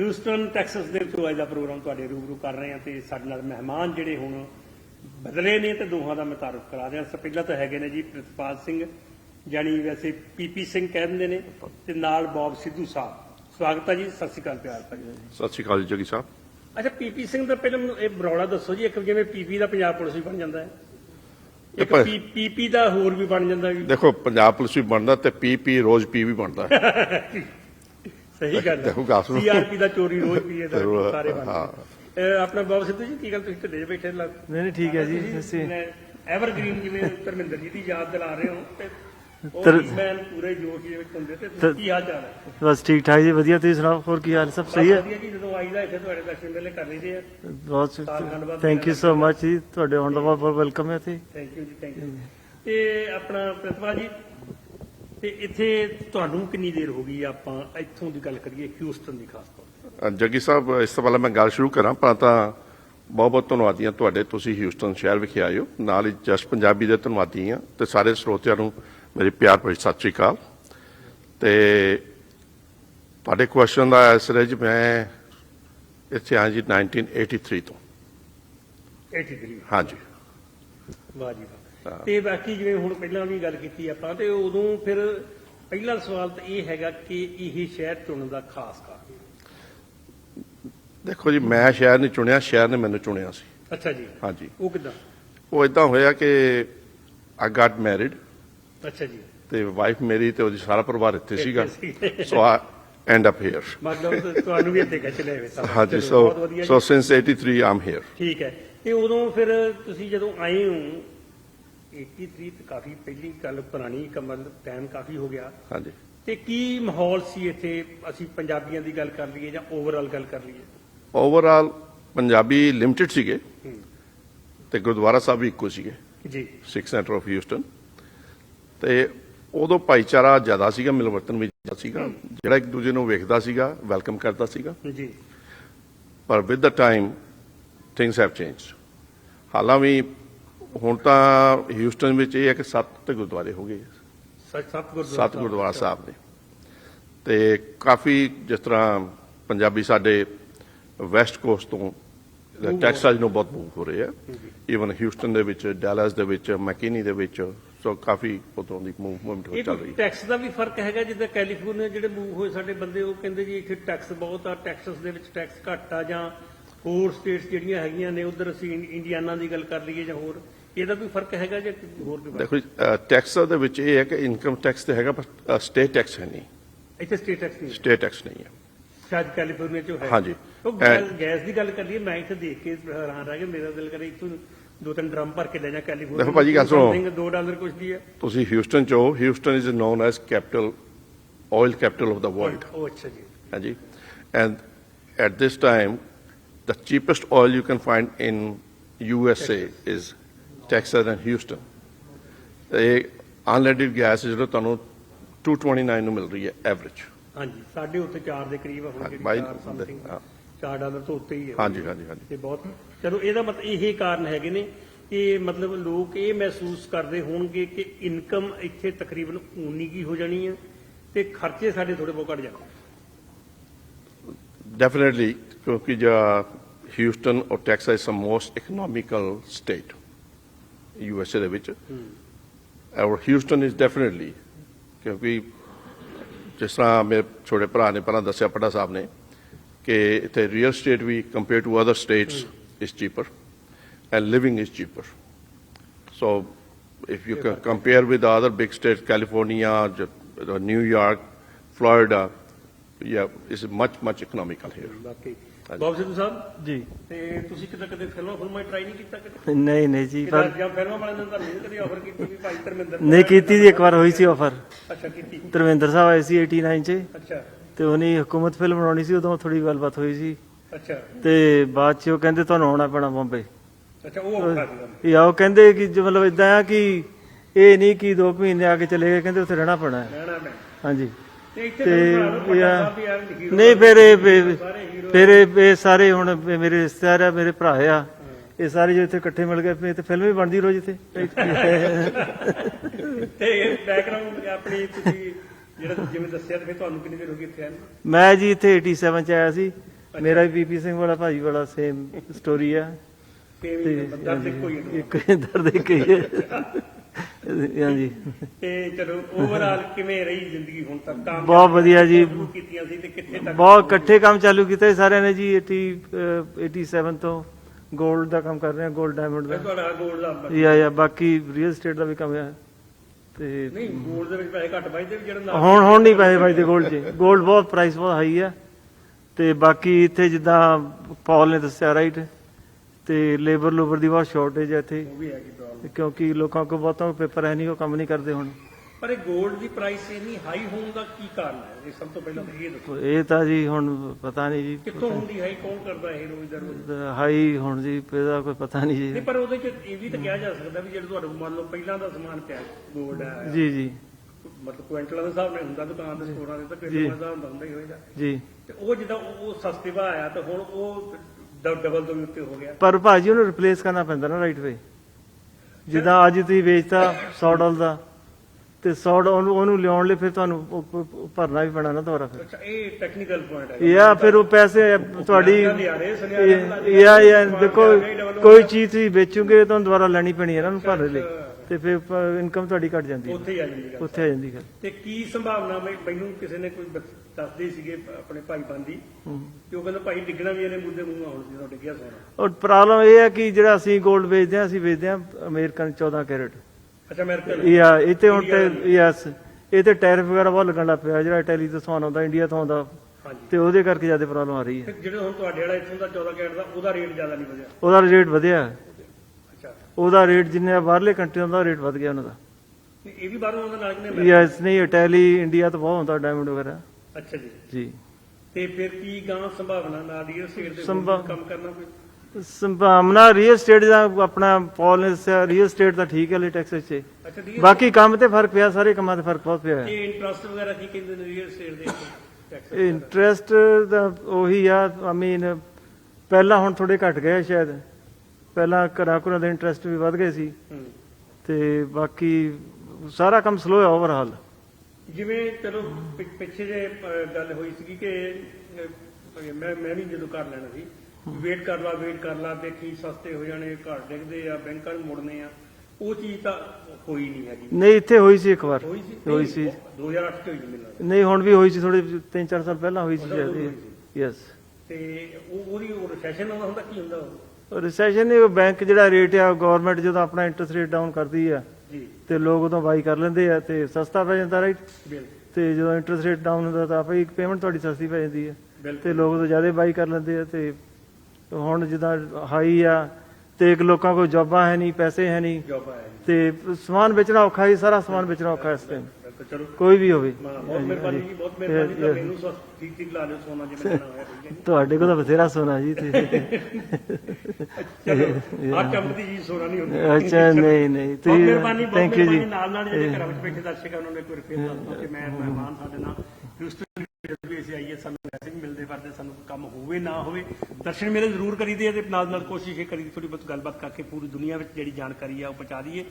Houston Texas ਦੇ ਵਿੱਚੋਂ ਅੱਜ ਦਾ ਪ੍ਰੋਗਰਾਮ ਤੁਹਾਡੇ ਰੂਬਰੂ ਕਰ ਰਹੇ ਹਾਂ ਤੇ ਸਾਡੇ ਨਾਲ ਮਹਿਮਾਨ ਜਿਹੜੇ ਹੁਣ ਬਦਲੇ ਨੇ ਤੇ ਦੋਹਾਂ ਦਾ ਮੈਂ ਤਾਰਫ ਕਰਾ ਦਿਆਂ ਸਭ ਪਹਿਲਾਂ ਤਾਂ ਹੈਗੇ ਨੇ ਜੀ ਪ੍ਰਿਤਪਾਲ ਸਿੰਘ ਜਾਨੀ ਵੈਸੇ ਪੀਪੀ ਸਿੰਘ ਕਹਿ ਦਿੰਦੇ ਨੇ ਤੇ ਨਾਲ ਬੌਬ ਸਿੱਧੂ ਸਾਹਿਬ। ਸਵਾਗਤ ਹੈ ਜੀ ਸਤਿ ਸ਼੍ਰੀ ਅਕਾਲ ਪਿਆਰ ਭਾਜੀ ਸਤਿ ਸ਼੍ਰੀ ਅਕਾਲ ਜੀ ਜਗੀ ਸਾਹਿਬ। ਅੱਛਾ ਪੀਪੀ ਸਿੰਘ ਦਾ ਪਹਿਲਾਂ ਮੈਨੂੰ ਇਹ ਬਰੌਲਾ ਦੱਸੋ ਜੀ ਇੱਕ ਜਿਵੇਂ ਪੀਪੀ ਦਾ ਪੰਜਾਬ ਪੁਲਿਸ ਵੀ ਬਣ ਜਾਂਦਾ ਹੈ। ਇੱਕ ਪੀਪੀ ਦਾ ਹੋਰ ਵੀ ਬਣ ਜਾਂਦਾ ਵੀ। ਦੇਖੋ ਪੰਜਾਬ ਪੁਲਿਸ ਵੀ ਬਣਦਾ ਤੇ ਪੀਪੀ ਰੋਜ਼ ਪੀ ਵੀ ਬਣਦਾ। ਸਹੀ ਗੱਲ ਦੇਖੋ ਗੱਲ ਸੁਣੋ। ਸੀਆਰਪੀ ਦਾ ਚੋਰੀ ਰੋਜ਼ ਪੀਏ ਦਾ ਜ਼ਰੂਰ, ਸਾਰੇ ਬਣ ਹਾਂ। ਇਹ ਆਪਣਾ ਬਾਬ ਸਿੱਧੂ ਜੀ ਕੀ ਗੱਲ ਤੁਸੀਂ ਢਿੱਲੇ ਜਿਹੇ ਬੈਠੇ ਲੱਗ ਨਹੀਂ ਨਹੀਂ ਠੀਕ ਹੈ ਜੀ ਅਸੀਂ ਐਵਰਗ੍ਰੀਨ ਜਿਵੇਂ ਧਰਮਿੰਦਰ ਜੀ ਦੀ ਯਾਦ ਦਿਲਾ ਰਹੇ ਹੋ ਤੇ ਉਹ ਧਰ- ਮੈਨ ਪੂਰੇ ਜੋਸ਼ ਦੇ ਵਿੱਚ ਹੁੰਦੇ ਤੇ ਧਰ- ਕੀ ਹਾਲ ਚਾਲ ਹੈ? ਬਸ ਠੀਕ ਠਾਕ ਜੀ ਵਧੀਆ ਤੁਸੀਂ ਸੁਣਾਓ? ਹੋਰ ਕੀ ਹਾਲ ਸਭ ਸਹੀ ਹੈ? ਵਧੀਆ ਜੀ ਜਦੋਂ ਆਈਦਾ ਇੱਥੇ ਤੁਹਾਡੇ ਦਰਸ਼ਨ ਵੇਲੇ ਕਰ ਲਈਦੇ ਆ। ਬਹੁਤ ਥੈਂਕ ਯੂ ਸੋ ਮਚ ਜੀ ਤੁਹਾਡੇ ਆਉਣ ਦਾ ਬਹੁਤ ਬਹੁਤ ਵੈਲਕਮ ਹੈ ਇੱਥੇ। Thank you ji thank you ਤੇ ਆਪਣਾ ਪ੍ਰਤਿਭਾ ਜੀ ਤੇ ਇੱਥੇ ਤੁਹਾਨੂੰ ਕਿੰਨੀ ਦੇਰ ਹੋ ਗਈ ਆਪਾਂ ਇੱਥੋਂ ਦੀ ਗੱਲ ਕਰੀਏ ਹਿਊਸਟਨ ਦੀ ਖਾਸ ਤੌਰ ਤੇ? ਜੱਗੀ ਸਾਹਿਬ ਇਸ ਤੋਂ ਪਹਿਲਾਂ ਮੈਂ ਗੱਲ ਸ਼ੁਰੂ ਕਰਾਂ ਪਰ ਤਾਂ ਬਹੁਤ ਬਹੁਤ ਧੰਨਵਾਦੀ ਹਾਂ ਤੁਹਾਡੇ ਤੁਸੀਂ ਹਿਊਸਟਨ ਸ਼ਹਿਰ ਵਿਖੇ ਹੋ ਨਾਲ ਹੀ ਜਸ ਪੰਜਾਬੀ ਦੇ ਧੰਨਵਾਦੀ ਹਾਂ ਤੇ ਸਾਰੇ ਸਰੋਤਿਆਂ ਨੂੰ ਮੇਰੀ ਪਿਆਰ ਭਰੀ ਸਤਿ ਸ਼੍ਰੀ ਅਕਾਲ। ਤੇ ਤੁਹਾਡੇ ਕੁਐਸਚਨ ਦਾ ਆਨਸਰ ਜੀ ਮੈਂ ਇੱਥੇ ਆਇਆ ਜੀ 1983 ਤੋਂ। 83 ਹਾਂਜੀ। ਵਾਹ ਜੀ ਵਾਹ। ਤੇ ਬਾਕੀ ਜਿਵੇਂ ਹੁਣ ਪਹਿਲਾਂ ਵੀ ਗੱਲ ਕੀਤੀ ਆਪਾਂ ਤੇ ਉਦੋਂ ਫਿਰ ਪਹਿਲਾ ਸਵਾਲ ਤਾਂ ਇਹ ਹੈਗਾ ਕਿ ਇਹ ਸ਼ਹਿਰ ਚੁਣਨ ਦਾ ਖਾਸ ਕਾਰਨ ਦੇਖੋ ਜੀ ਮੈਂ ਸ਼ਹਿਰ ਨਹੀਂ ਚੁਣਿਆ ਸ਼ਹਿਰ ਨੇ ਮੈਨੂੰ ਚੁਣਿਆ ਸੀ। ਅੱਛਾ ਜੀ। ਹਾਂਜੀ। ਉਹ ਕਿਦਾਂ? ਉਹ ਇਦਾਂ ਹੋਇਆ ਕਿ ਆਈ ਗਾਟ ਮੈਰਿਡ ਅੱਛਾ ਜੀ। ਤੇ ਵਾਈਫ ਮੇਰੀ ਤੇ ਉਹਦੀ ਸਾਰਾ ਪਰਿਵਾਰ ਇੱਥੇ ਸੀਗਾ। ਸੋ। ਆ ਐਂਡ ਅਪ ਹੇਅਰ ਮਤਲਬ ਤੁਹਾਨੂੰ ਵੀ ਇੱਥੇ ਲਿਆ ਵੇ ਸਾਰਾ ਹਾਂਜੀ ਸੋ ਸੋ। ਸਿੰਸ 83 ਆਮ ਹੇਅਰ ਠੀਕ ਹੈ। ਤੇ ਉਦੋਂ ਫਿਰ ਤੁਸੀਂ ਜਦੋਂ ਆਏ ਹੋ 83 ਤੇ ਕਾਫੀ ਪਹਿਲੀ ਗੱਲ ਪੁਰਾਣੀ ਕਮਲ ਟਾਈਮ ਕਾਫੀ ਹੋ ਗਿਆ। ਹਾਂਜੀ। ਤੇ ਕੀ ਮਾਹੌਲ ਸੀ ਇੱਥੇ? ਅਸੀਂ ਪੰਜਾਬੀਆਂ ਦੀ ਗੱਲ ਕਰ ਲਈਏ ਜਾਂ ਓਵਰਆਲ ਗੱਲ ਕਰ ਲਈਏ? ਓਵਰਆਲ ਪੰਜਾਬੀ ਲਿਮਟਿਡ ਸੀਗੇ। ਤੇ ਗੁਰਦੁਆਰਾ ਸਾਹਿਬ ਵੀ ਇੱਕੋ ਸੀਗੇ। ਜੀ। Sikh centre of Houston. ਤੇ ਉਦੋਂ ਭਾਈਚਾਰਾ ਜ਼ਿਆਦਾ ਸੀਗਾ ਮਿਲਵਰਤਨ ਵੀ ਜ਼ਿਆਦਾ ਸੀਗਾ। ਜਿਹੜਾ ਇੱਕ ਦੂਜੇ ਨੂੰ ਵੇਖਦਾ ਸੀਗਾ ਵੈਲਕਮ ਕਰਦਾ ਸੀਗਾ। ਜੀ। ਪਰ with the time things have changed ਹਾਲਾਂਕਿ ਹੁਣ ਤਾਂ ਹਿਊਸਟਨ ਵਿੱਚ ਇਹ ਹੈ ਕਿ ਸੱਤ ਗੁਰਦੁਆਰੇ ਹੋ ਗਏ ਸੱਤ ਗੁਰਦੁਆਰਾ ਸੱਤ ਗੁਰਦੁਆਰਾ ਸਾਹਿਬ ਨੇ। ਤੇ ਕਾਫੀ ਜਿਸ ਤਰ੍ਹਾਂ ਪੰਜਾਬੀ ਸਾਡੇ ਵੈਸਟ ਕੋਸਟ ਤੋਂ ਟੈਕਸਾਸ ਨੂੰ ਬਹੁਤ ਮੂਵ ਹੋ ਰਹੇ ਆ। ਈਵਨ ਹਿਊਸਟਨ ਦੇ ਵਿੱਚ ਡੈਲਸ ਦੇ ਵਿੱਚ ਮੈਕਿਨੀ ਦੇ ਵਿੱਚ ਸੋ ਕਾਫੀ ਉਤੋਂ ਦੀ ਮੂਵਮੈਂਟ ਹੋ ਚੱਲ ਰਹੀ ਹੈ। ਟੈਕਸ ਦਾ ਵੀ ਫ਼ਰਕ ਹੈਗਾ ਜਿੱਦਾਂ ਕੈਲੀਫੋਰਨੀਆ ਜਿਹੜੇ ਮੂਵ ਹੋਏ ਸਾਡੇ ਬੰਦੇ ਉਹ ਕਹਿੰਦੇ ਜੀ ਇੱਥੇ ਟੈਕਸ ਬਹੁਤ ਆ ਟੈਕਸਸ ਦੇ ਵਿੱਚ ਟੈਕਸ ਘੱਟ ਆ ਜਾਂ ਹੋਰ ਸਟੇਟਸ ਜਿਹੜੀਆਂ ਹੈਗੀਆਂ ਨੇ ਉਧਰ ਅਸੀਂ ਇੰਡੀਆਨਾ ਦੀ ਗੱਲ ਕਰ ਲਈਏ ਜਾਂ ਹੋਰ। ਇਹਦਾ ਕੋਈ ਫ਼ਰਕ ਹੈਗਾ ਜਾਂ ਹੋਰ ਫ਼ਰਕ? ਦੇਖੋ ਟੈਕਸ ਦੇ ਵਿੱਚ ਇਹ ਹੈ ਕਿ ਇਨਕਮ ਟੈਕਸ ਤੇ ਹੈਗਾ ਪਰ ਸਟੇਟ ਟੈਕਸ ਹੈ ਨਹੀਂ ਇੱਥੇ ਸਟੇਟ ਟੈਕਸ ਨਹੀਂ। ਸਟੇਟ ਟੈਕਸ ਨਹੀਂ ਹੈ ਸ਼ਾਇਦ ਕੈਲੀਫੋਰਨੀਆ ਚ ਹੈ ਹਾਂਜੀ। ਉਹ ਗੈਸ ਦੀ ਗੱਲ ਕਰ ਲਈਏ ਮੈਂ ਇੱਥੇ ਦੇਖ ਕੇ ਹੈਰਾਨ ਰਹਿ ਗਿਆ ਮੇਰਾ ਦਿਲ ਕਰੇ ਇੱਥੋਂ ਦੋ ਤਿੰਨ ਡਰਮ ਭਰ ਕੇ ਲੈ ਜਾ ਕੈਲੀਫੋਰਨੀਆ ਦੇਖੋ ਭਾਜੀ ਗੱਲ ਸੁਣੋ। 2 ਡਾਲਰ ਕੁਛ ਦੀ ਹੈ ਤੁਸੀਂ ਹਿਊਸਟਨ ਚ ਹੋ Houston is known as capital oil capital of the world ਉਹ ਅੱਛਾ ਜੀ Haji. And at this time, the cheapest oil you can find in USA is Texas and Houston. ਇਹ unleaded gas ਜਿਹੜਾ ਤੁਹਾਨੂੰ 229 ਨੂੰ ਮਿਲ ਰਹੀ ਹੈ ਐਵਰੇਜ ਹਾਂਜੀ ਸਾਡੇ ਉੱਤੇ 4 ਦੇ ਕਰੀਬ ਆ ਹੁਣ ਹਾਂਜੀ, ਜਿਹੜੀ ਬਾਈ- 4 ਸਮਥਿੰਗ ਹਾਂ। 4 ਡਾਲਰ ਤੋਂ ਉੱਤੇ ਹੀ ਹੈ ਹਾਂਜੀ ਹਾਂਜੀ ਹਾਂਜੀ। ਤੇ ਬਹੁਤ ਚਲੋ ਇਹਦਾ ਮਤਲਬ ਇਹ ਕਾਰਨ ਹੈਗੇ ਨੇ ਕਿ ਮਤਲਬ ਲੋਕ ਇਹ ਮਹਿਸੂਸ ਕਰਦੇ ਹੋਣਗੇ ਕਿ ਇਨਕਮ ਇੱਥੇ ਤਕਰੀਬਨ ਉਨੀ ਕੀ ਹੋ ਜਾਣੀ ਹੈ ਤੇ ਖਰਚੇ ਸਾਡੇ ਥੋੜੇ ਬਹੁਤ ਘਟ ਜਾਣਗੇ। ਡੈਫੀਨਿਟਲੀ ਕਿਉਂਕਿ ਜੋ ਹਿਊਸਟਨ ਔਰ Texas is the most economical state USA ਦੇ ਵਿੱਚ ਔਰ ਹਿਊਸਟਨ ਇਜ਼ ਡੈਫੀਨਿਟਲੀ ਕਿਉਂਕਿ ਜਿਸ ਤਰ੍ਹਾਂ ਮੇਰੇ ਛੋਟੇ ਭਰਾ ਨੇ ਪਹਿਲਾਂ ਦੱਸਿਆ ਪਟਾ ਸਾਹਿਬ ਨੇ ਕਿ ਇੱਥੇ real estate we compare to other states is cheaper and living is cheaper so if you can compare with the other big states, California, J- uh, New York, Florida, yeah, it's much, much economical here. ਬਾਬ ਸਿੱਧੂ ਸਾਹਿਬ? ਜੀ। ਤੇ ਤੁਸੀਂ ਕਿਤੇ ਕਦੇ ਫਿਲਮਾਂ ਫਿਲਮਾਂ try ਨਹੀਂ ਕੀਤਾ ਕਿਤੇ? ਨਹੀਂ ਨਹੀਂ ਜੀ ਪਰ ਜਾਂ ਫਿਲਮਾਂ ਵਾਲਿਆਂ ਨੇ ਤੁਹਾਨੂੰ ਨਹੀਂ ਕਦੇ ਆਫਰ ਕੀਤੀ ਵੀ ਭਾਈ ਧਰਮਿੰਦਰ ਨਹੀਂ ਕੀਤੀ ਜੀ ਇੱਕ ਵਾਰ ਹੋਈ ਸੀ ਆਫਰ ਅੱਛਾ ਕੀਤੀ। ਧਰਮਿੰਦਰ ਸਾਹਿਬ ਆਏ ਸੀ 89 ਚ। ਅੱਛਾ। ਤੇ ਉਹਨੇ ਹਕੂਮਤ ਫਿਲਮ ਬਣਾਉਣੀ ਸੀ ਉਦੋਂ ਥੋੜੀ ਗੱਲਬਾਤ ਹੋਈ ਸੀ। ਅੱਛਾ। ਤੇ ਬਾਅਦ ਚ ਉਹ ਕਹਿੰਦੇ ਤੁਹਾਨੂੰ ਆਉਣਾ ਪੈਣਾ ਬੰਬੇ। ਅੱਛਾ ਉਹ ਯਾ ਉਹ ਕਹਿੰਦੇ ਕਿ ਜੋ ਮਤਲਬ ਇਦਾਂ ਆ ਕਿ ਇਹ ਨਹੀਂ ਕਿ 2 ਮਹੀਨੇ ਆ ਕੇ ਚਲੇ ਗਏ ਕਹਿੰਦੇ ਉੱਥੇ ਰਹਿਣਾ ਪੈਣਾ। ਹੈ ਰਹਿਣਾ ਮੈਂ ਹਾਂਜੀ। ਤੇ ਨਹੀਂ ਫਿਰ ਫਿਰ ਇਹ ਸਾਰੇ ਹੁਣ ਮੇਰੇ ਰਿਸ਼ਤੇਦਾਰ ਆ ਮੇਰੇ ਭਰਾ ਆ। ਇਹ ਸਾਰੇ ਜੋ ਇੱਥੇ ਇਕੱਠੇ ਮਿਲ ਗਏ ਫਿਰ ਤੇ ਫਿਲਮ ਵੀ ਬਣਦੀ ਰੋਜ਼ ਇੱਥੇ। ਤੇ ਬੈਕਗ੍ਰਾਉਂਡ ਆਪਣੀ ਤੁਸੀਂ ਜਿਹੜਾ ਜਿਵੇਂ ਦੱਸਿਆ ਤੇ ਤੁਹਾਨੂੰ ਕਿੰਨੀ ਦੇਰ ਹੋ ਗਈ ਇੱਥੇ ਆਏ? ਮੈਂ ਜੀ ਇੱਥੇ 87 ਚ ਆਇਆ ਸੀ। ਮੇਰਾ ਵੀ ਪੀਪੀ ਸਿੰਘ ਵਾਲਾ ਭਾਜੀ ਵਾਲਾ ਸੇਮ ਸਟੋਰੀ ਆ। ਤੇ ਹੈ। ਇੱਕ ਹੀ ਦਰਦ ਇੱਕ ਹੀ ਹੈ ਹਾਂਜੀ। ਤੇ ਚਲੋ ਓਵਰਆਲ ਕਿਵੇਂ ਰਹੀ ਜ਼ਿੰਦਗੀ ਹੁਣ ਤੱਕ? ਕੰਮ ਬਹੁਤ ਵਧੀਆ ਜੀ। ਕੀਤੀਆਂ ਸੀ ਤੇ ਕਿੱਥੇ ਤੱਕ ਬਹੁਤ ਇਕੱਠੇ ਕੰਮ ਚਾਲੂ ਕੀਤਾ ਸਾਰਿਆਂ ਨੇ ਜੀ 80 87 ਤੋਂ 골ਡ ਦਾ ਕੰਮ ਕਰ ਰਹੇ ਹਾਂ 골ਡ ਡਾਇਮੰਡ ਦਾ ਤੁਹਾਡਾ ਗੋਲ ਦਾ ਯਾ ਯਾ ਬਾਕੀ ਰੀਅਲ ਏਸਟੇਟ ਦਾ ਵੀ ਕੰਮ ਹੈ। ਤੇ ਨਹੀਂ ਗੋਲ ਦੇ ਵਿੱਚ ਪੈਸੇ ਘੱਟ ਵੱਜਦੇ ਵੀ ਜਿਹੜਾ ਨਾਲ ਹੁਣ ਹੁਣ ਨਹੀਂ ਪੈਸੇ ਵੱਜਦੇ 골ਡ 'ਚ। ਗੋਲਡ ਬਹੁਤ ਪ੍ਰਾਈਸ ਬਹੁਤ ਹਾਈ ਹੈ ਤੇ ਬਾਕੀ ਇੱਥੇ ਜਿੱਦਾਂ ਪੌਲ ਨੇ ਦੱਸਿਆ ਰਾਈਟ ਤੇ ਲੇਬਰ ਲੂਬਰ ਦੀ ਬਹੁਤ ਸ਼ਾਰਟੇਜ ਹੈ ਇੱਥੇ। ਉਹ ਵੀ ਹੈਗੀ ਪ੍ਰੋਬਲਮ ਕਿਉਂਕਿ ਲੋਕਾਂ ਕੋਲ ਬਹੁਤਾ ਪੇਪਰ ਹੈ ਨਹੀਂ ਉਹ ਕੰਮ ਨਹੀਂ ਕਰਦੇ ਹੁਣ। ਪਰ ਇਹ ਗੋਲਡ ਦੀ ਪ੍ਰਾਈਸ ਇੰਨੀ ਹਾਈ ਹੋਣ ਦਾ ਕੀ ਕਾਰਨ ਹੈ? ਇਹ ਸਭ ਤੋਂ ਪਹਿਲਾਂ ਤਾਂ ਇਹ ਦੱਸੋ। ਇਹ ਤਾਂ ਜੀ ਹੁਣ ਪਤਾ ਨਹੀਂ ਜੀ। ਕਿੱਥੋਂ ਹੁੰਦੀ ਹੈ ਕੌਣ ਕਰਦਾ ਇਹ ਰੋਜ਼ ਦਾ ਰੋਜ਼? ਹਾਈ ਹੁਣ ਜੀ ਇਹਦਾ ਕੋਈ ਪਤਾ ਨਹੀਂ ਨਹੀਂ ਜੀ ਪਰ ਉਹਦੇ ਚ ਇਹ ਵੀ ਤਾਂ ਕਿਹਾ ਜਾ ਸਕਦਾ ਵੀ ਜਿਹੜਾ ਤੁਹਾਡੇ ਕੋਲ ਮੰਨ ਲਓ ਪਹਿਲਾਂ ਦਾ ਸਮਾਨ ਪਿਆ ਗੋਲਡ ਹੈ ਜੀ ਜੀ। ਮਤਲਬ ਕੁਇੰਟਲਾਂ ਦੇ ਹਿਸਾਬ ਨਾਲ ਹੁੰਦਾ ਦੁਕਾਨ ਦੇ ਸਟੋਰਾਂ ਦੇ ਤਾਂ। ਕੁਇੰਟਲਾਂ ਦਾ ਹੁੰਦਾ ਹੁੰਦਾ ਹੀ ਹੋਏਗਾ। ਜੀ। ਤੇ ਉਹ ਜਿੱਦਾਂ ਉਹ ਉਹ ਸਸਤੇ ਭਾਅ ਆਇਆ ਤਾਂ ਹੁਣ ਉਹ ਡਬਲ ਤੋਂ ਵੀ ਉੱਤੇ ਹੋ ਗਿਆ। ਪਰ ਭਾਜੀ ਉਹਨੂੰ ਰਿਪਲੇਸ ਕਰਨਾ ਪੈਂਦਾ ਨਾ ਰਾਈਟ ਵੇ ਜਿੱਦਾਂ ਅੱਜ ਤੁਸੀਂ ਵੇਚਤਾ 100 ਡਾਲਰ ਦਾ ਤੇ 100 ਡਾਲਰ ਉਹਨੂੰ ਉਹਨੂੰ ਲਿਆਉਣ ਲਈ ਫਿਰ ਤੁਹਾਨੂੰ ਭਰਨਾ ਵੀ ਪੈਣਾ ਨਾ ਦੁਬਾਰਾ ਫਿਰ। ਅੱਛਾ ਇਹ ਟੈਕਨੀਕਲ ਪੁਆਇੰਟ ਹੈ ਜਾਂ ਫਿਰ ਉਹ ਪੈਸੇ ਤੁਹਾਡੀ ਜਾਂ ਜਾਂ ਦੇਖੋ ਕੋਈ ਚੀਜ਼ ਤੁਸੀਂ ਵੇਚੋਗੇ ਤੁਹਾਨੂੰ ਦੁਬਾਰਾ ਲੈਣੀ ਪੈਣੀ ਹੈ ਨਾ ਉਹਨੂੰ ਭਰਨ ਲਈ। ਤੇ ਫਿਰ ਇਨਕਮ ਤੁਹਾਡੀ ਘਟ ਜਾਂਦੀ ਹੈ। ਉੱਥੇ ਹੀ ਆ ਜਾਂਦੀ ਗੱਲ ਉੱਥੇ ਆ ਜਾਂਦੀ ਗੱਲ ਤੇ ਕੀ ਸੰਭਾਵਨਾ ਮੈਨੂੰ ਕਿਸੇ ਨੇ ਕੋਈ ਦੱਸਦੇ ਸੀਗੇ ਆਪਣੇ ਭਾਈ ਬੰਦੀ। ਕਿ ਉਹ ਕਹਿੰਦਾ ਭਾਈ ਡਿੱਗਣਾ ਵੀ ਇਹਨੇ ਮੁੱਦੇ ਮੂੰਹ ਆਉਣ ਜਦੋਂ ਡਿੱਗਿਆ ਸੋਨਾ ਔਰ ਪ੍ਰੋਬਲਮ ਇਹ ਹੈ ਕਿ ਜਿਹੜਾ ਅਸੀਂ 골ਡ ਵੇਚਦੇ ਹਾਂ ਅਸੀਂ ਵੇਚਦੇ ਹਾਂ ਅਮਰੀਕਨ 14 ਕੈਰਟ। ਅੱਛਾ ਅਮਰੀਕਨ। ਇਹ ਤੇ ਹੁਣ ਤੇ ਯੈਸ ਇਹ ਤੇ ਟੈਰਿਫ ਵਗੈਰਾ ਬਹੁਤ ਲੱਗਣ ਲੱਗ ਪਿਆ ਜਿਹੜਾ ਇਟਲੀ ਤੋਂ ਸਮਾਨ ਆਉਂਦਾ ਇੰਡੀਆ ਤੋਂ ਆਉਂਦਾ। ਤੇ ਉਹਦੇ ਕਰਕੇ ਜ਼ਿਆਦਾ ਪ੍ਰੋਬਲਮ ਆ ਰਹੀ ਹੈ। ਜਿਹੜੇ ਹੁਣ ਤੁਹਾਡੇ ਵਾਲਾ ਇੱਥੋਂ ਦਾ 14 ਕੈਰਟ ਦਾ ਉਹਦਾ ਰੇਟ ਜ਼ਿਆਦਾ ਨਹੀਂ ਵਧਿਆ? ਉਹਦਾ ਰੇਟ ਵਧਿਆ। ਅੱਛਾ। ਉਹਦਾ ਰੇਟ ਜਿੰਨੇ ਬਾਹਰਲੇ ਕੰਟਰੀ ਦਾ ਰੇਟ ਵਧ ਗਿਆ ਉਹਨਾਂ ਦਾ। ਤੇ ਇਹ ਵੀ ਬਾਹਰੋਂ ਆਉਂਦਾ ਨਾਲ ਕਿਨੇ ਯੈਸ ਨਹੀਂ ਇਟਲੀ ਇੰਡੀਆ ਤੋਂ ਬਹੁਤ ਹੁੰਦਾ ਡਾਇਮੰਡ ਵਗੈਰਾ। ਅੱਛਾ ਜੀ। ਜੀ। ਤੇ ਫਿਰ ਕੀ ਗਾਂ ਸੰਭਾਵਨਾ ਨਾਲ ਰੀਅਲ ਸਟੇਟ ਦੇ ਸੰਭਾ- ਕੰਮ ਕਰਨਾ ਕੋਈ? ਸੰਭਾਵਨਾ ਰੀਅਲ ਸਟੇਟ ਦਾ ਆਪਣਾ ਪੌਲ ਨੇ ਦੱਸਿਆ ਰੀਅਲ ਸਟੇਟ ਦਾ ਠੀਕ ਹੈ ਲੈ ਟੈਕਸਸ 'ਚ ਅੱਛਾ ਬਾਕੀ ਕੰਮ ਤੇ ਫ਼ਰਕ ਪਿਆ ਸਾਰੇ ਕੰਮਾਂ ਤੇ ਫ਼ਰਕ ਬਹੁਤ ਪਿਆ ਹੈ ਇਹ ਇੰਟਰਸਟ ਵਗੈਰਾ ਕੀ ਕਹਿੰਦੇ ਨੇ ਰੀਅਲ ਸਟੇਟ ਦੇ ਟੈਕਸ ਇੰਟਰਸਟ ਦਾ ਉਹੀ ਆ ਆਈ ਮੀਨ ਪਹਿਲਾਂ ਹੁਣ ਥੋੜੇ ਘਟ ਗਏ ਆ ਸ਼ਾਇਦ। ਪਹਿਲਾਂ ਘਰਾਂ ਘਰਾਂ ਦੇ ਇੰਟਰਸਟ ਵੀ ਵਧ ਗਏ ਸੀ। ਤੇ ਬਾਕੀ ਸਾਰਾ ਕੰਮ ਸਲੋ ਹੈ ਓਵਰਹਾਲ ਜਿਵੇਂ ਚਲੋ ਪਿ- ਪਿੱਛੇ ਜੇ ਗੱਲ ਹੋਈ ਸੀਗੀ ਕਿ ਮੈਂ ਮੈਂ ਵੀ ਜਦੋਂ ਘਰ ਲੈਣਾ ਸੀ ਵੇਟ ਕਰ ਲਾ ਵੇਟ ਕਰ ਲਾ ਦੇਖੀ ਸਸਤੇ ਹੋ ਜਾਣੇ ਘਰ ਡਿੱਗਦੇ ਆ ਬੈਂਕਾਂ ਨੂੰ ਮੁੜਨੇ ਆ ਉਹ ਚੀਜ਼ ਤਾਂ ਹੋਈ ਨਹੀਂ ਹੈਗੀ। ਨਹੀਂ ਇੱਥੇ ਹੋਈ ਸੀ ਇੱਕ ਵਾਰ। ਹੋਈ ਸੀ? ਹੋਈ ਸੀ। 2008 ਚ ਹੋਈ ਸੀ ਮੈਨੂੰ ਲੱਗਦਾ। ਨਹੀਂ ਹੁਣ ਵੀ ਹੋਈ ਸੀ ਥੋੜੇ 3-4 ਸਾਲ ਪਹਿਲਾਂ ਹੋਈ ਸੀ ਉਦੋਂ ਹੋਈ ਸ਼ਾਇਦ ਯੈਸ ਤੇ ਉਹ ਉਹਦੀ ਉਹ ਰੈਸੈਸ਼ਨ ਆਉਂਦਾ ਹੁੰਦਾ ਕੀ ਹੁੰਦਾ ਉਹ? ਰਿਸੈਸ਼ਨ ਨਹੀਂ ਬੈਂਕ ਜਿਹੜਾ ਰੇਟ ਆ ਗਵਰਨਮੈਂਟ ਜਦੋਂ ਆਪਣਾ ਇੰਟਰਸਟ ਰੇਟ ਡਾਊਨ ਕਰਦੀ ਆ ਤੇ ਲੋਕ ਉਦੋਂ ਬਾਈ ਕਰ ਲੈਂਦੇ ਆ ਤੇ ਸਸਤਾ ਪੈ ਜਾਂਦਾ ਰਾਈਟ ਤੇ ਜਦੋਂ ਇੰਟਰਸਟ ਰੇਟ ਡਾਊਨ ਹੁੰਦਾ ਤਾਂ ਆਪੇ ਪੇਮੈਂਟ ਤੁਹਾਡੀ ਸਸਤੀ ਪੈ ਜਾਂਦੀ ਹੈ ਬਿਲਕੁਲ। ਤੇ ਲੋਕ ਤਾਂ ਜ਼ਿਆਦਾ ਬਾਈ ਕਰ ਲੈਂਦੇ ਆ ਤੇ ਹੁਣ ਜਿੱਦਾਂ ਹਾਈ ਆ ਤੇ ਇੱਕ ਲੋਕਾਂ ਕੋਲ ਜੌਬਾਂ ਹੈ ਨਹੀਂ ਪੈਸੇ ਹੈ ਨਹੀਂ। ਜੋਬ ਆਇਆ ਜੀ ਤੇ ਸਮਾਨ ਵੇਚਣਾ ਔਖਾ ਹੀ ਸਾਰਾ ਸਮਾਨ ਵੇਚਣਾ ਔਖਾ ਇਸ ਟਾਈਮ ਚਲੋ। ਕੋਈ ਵੀ ਹੋਵੇ। ਮੈਂ ਬਹੁਤ ਮਿਹਰਬਾਨੀ ਜੀ ਬਹੁਤ ਮਿਹਰਬਾਨੀ ਤਾਂ ਮੈਨੂੰ ਸੋ ਠੀਕ ਠੀਕ ਲਾ ਲਿਓ ਸੋਨਾ ਜਿਵੇਂ ਲੈਣਾ ਹੋਇਆ ਠੀਕ ਹੈ ਜੀ। ਤੁਹਾਡੇ ਕੋਲ ਤਾਂ ਬਥੇਰਾ ਸੋਨਾ ਜੀ ਤੇ। ਚਲੋ ਆ ਚਮਕਦੀ ਜੀ ਸੋਨਾ ਨਹੀਂ ਹੁੰਦੀ। ਅੱਛਾ ਨਹੀਂ ਨਹੀਂ ਤੁਸੀਂ ਮਿਹਰਬਾਨੀ ਬਹੁਤ ਮਿਹਰਬਾਨੀ ਨਾਲ ਨਾਲ ਜਿਹੜੇ ਘਰਾਂ ਵਿੱਚ ਬੈਠੇ ਦਰਸ਼ਕ ਉਹਨਾਂ ਨੇ ਕੋਈ ਰਿਪੇਅਰ ਦੱਸ ਕਿ ਮੈਂ ਮਹਿਮਾਨ ਸਾਡੇ ਨਾਲ। ਹਿਊਸਟਨ ਵੀ ਅਸੀਂ ਆਈਏ ਸਾਨੂੰ ਵੀ ਮਿਲਦੇ ਵਰਦੇ ਸਾਨੂੰ ਕੰਮ ਹੋਵੇ ਨਾ ਹੋਵੇ ਦਰਸ਼ਨ ਮੇਰੇ ਜ਼ਰੂਰ ਕਰੀਦੇ ਤੇ ਨਾਲ ਨਾਲ ਕੋਸ਼ਿਸ਼ ਇਹ ਕਰੀਦੀ ਥੋੜੀ ਬਹੁਤ ਗੱਲਬਾਤ ਕਰਕੇ ਪੂਰੀ ਦੁਨੀਆ ਵਿੱਚ ਜਿਹੜੀ ਜਾਣਕਾਰੀ ਆ ਉਹ ਪਹੁੰਚਾ ਦਈਏ।